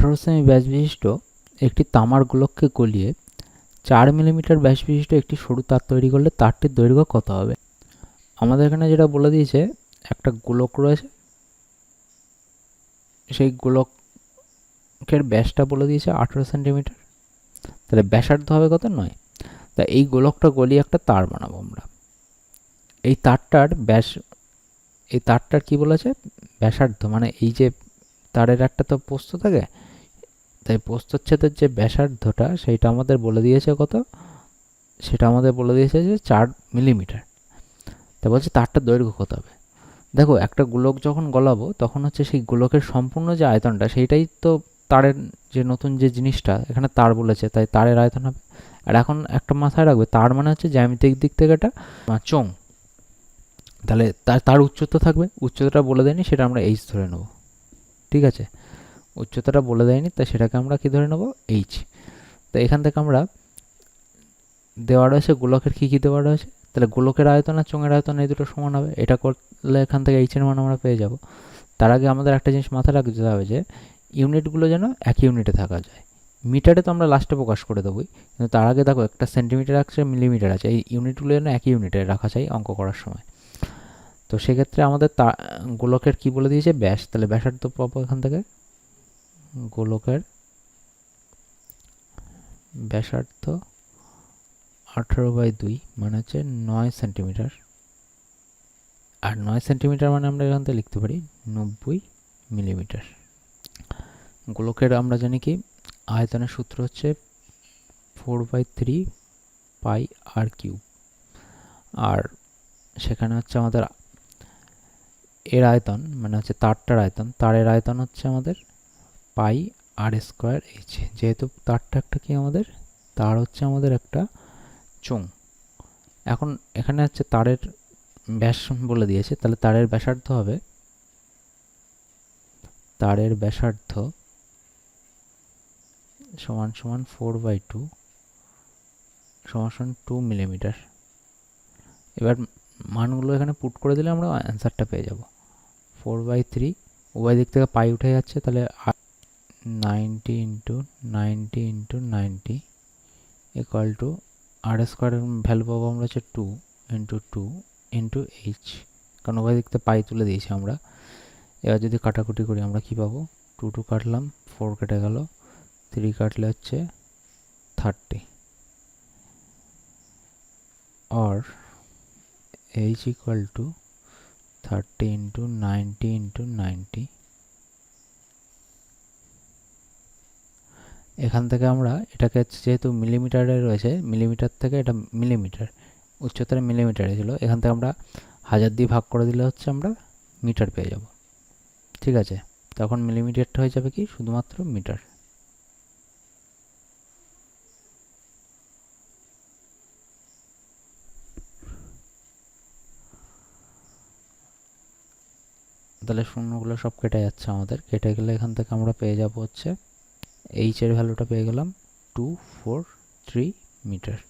আঠারো সেমি ব্যাস বিশিষ্ট একটি তামার গোলককে গলিয়ে চার মিলিমিটার ব্যাস বিশিষ্ট একটি সরু তার তৈরি করলে তারটির দৈর্ঘ্য কত হবে? আমাদের এখানে যেটা বলে দিয়েছে, একটা গোলক রয়েছে। সেই গোলকের ব্যাসটা বলে দিয়েছে আঠেরো সেন্টিমিটার। তাহলে ব্যাসার্ধ হবে কত? নয়। তা এই গোলকটা গলিয়ে একটা তার বানাবো আমরা। এই তারটার ব্যাস, এই তারটার কি বলেছে? ব্যাসার্ধ। মানে এই যে তারের একটা তো পোস্ত থাকে তাই প্রস্তচ্ছেদের যে ব্যাসার্ধটা সেটা আমাদের বলে দিয়েছে কত? সেটা আমাদের বলে দিয়েছে যে চার মিলিমিটার। তা বলছে তারটার দৈর্ঘ্য কত হবে? দেখো, একটা গোলক যখন গলাবো, তখন হচ্ছে সেই গোলকের সম্পূর্ণ যে আয়তনটা, সেইটাই তো তারের যে নতুন যে জিনিসটা, এখানে তার বলেছে, তাই তারের আয়তন হবে। আর এখন একটা মাথায় রাখবে, তার মানে হচ্ছে জ্যামিতিক দিক থেকে এটা চোং তাহলে তার তার উচ্চতা থাকবে, উচ্চতাটা বলে দেয়নি, সেটা আমরা এইচ ধরে নেব। ঠিক আছে? উচ্চতাটা বলে দেয়নি তাই সেটাকে আমরা কি ধরে নেব? এইচ তো এখান থেকে আমরা দেওয়া রয়েছে গোলকের কী কী দেওয়া রয়েছে? তাহলে গোলকের আয়তন আর চোঙের আয়তন এই দুটো সমান হবে। এটা করলে এখান থেকে এইচের মান আমরা পেয়ে যাব। তার আগে আমাদের একটা জিনিস মাথায় রাখতে হবে যে, ইউনিটগুলো যেন এক ইউনিটে থাকা যায়। মিটারে তো আমরা লাস্টে প্রকাশ করে দেবোই। কিন্তু তার আগে দেখো একটা সেন্টিমিটার আছে, মিলিমিটার আছে। এই ইউনিটগুলো যেন একই ইউনিটে রাখা চাই অঙ্ক করার সময়। তো সেক্ষেত্রে আমাদের তা, গোলকের কী বলে দিয়েছে ব্যাস? তাহলে ব্যাসার্ধ পাবো এখান থেকে। গোলকের ব্যাসার্ধ আঠারো বাই দুই মানে হচ্ছে নয় সেন্টিমিটার। আর নয় সেন্টিমিটার মানে আমরা এখান থেকে লিখতে পারি নব্বই মিলিমিটার। গোলকের আমরা জানি কি, আয়তনের সূত্র হচ্ছে four by three pi r cube. আর সেখানে হচ্ছে আমাদের এর আয়তন মানে হচ্ছে তারটার আয়তন, তারের আয়তন হচ্ছে আমাদের পাই আর স্কোয়ার এইচ যেহেতু তারটা একটা কি আমাদের? তার হচ্ছে আমাদের একটা চোং এখন এখানে হচ্ছে তারের ব্যাস বলে দিয়েছে, তাহলে তারের ব্যাসার্ধ হবে, তারের ব্যাসার্ধ সমান সমান ফোর বাই টু সমান সমান টু মিলিমিটার এবার মানগুলো এখানে পুট করে দিলে আমরা অ্যান্সারটা পেয়ে যাব। ফোর বাই থ্রি উভয় দিক থেকে পাই উঠে যাচ্ছে, তাহলে ninety into ninety into ninety equal to r স্কোয়ারের ভ্যালু পাবো আমরা হচ্ছে two into two into H কারণ দিক থেকে পাই তুলে দিয়েছি আমরা। এবার যদি কাটাকুটি করি আমরা কি পাবো? টু টু কাটলাম ফোর কেটে গেল থ্রি কাটলে হচ্ছে thirty or h equal to 30 into 90 into 90 এখান থেকে আমরা এটাকে যেহেতু মিলিমিটারে রয়েছে, মিলিমিটার থেকে এটা মিলিমিটার উচ্চতার মিলিমিটারে ছিল, এখান থেকে আমরা হাজার দিয়ে ভাগ করে দিলে হচ্ছে আমরা মিটার পেয়ে যাব। ঠিক আছে? তখন মিলিমিটারটা হয়ে যাবে কি? শুধুমাত্র মিটার। তাহলে শূন্যগুলো সব কেটে যাচ্ছে আমাদের। কেটে গেলে এখান থেকে আমরা পেয়ে যাব হচ্ছে এইচ এর ভ্যালুটা পেয়ে গেলাম টু ফোর থ্রি মিটার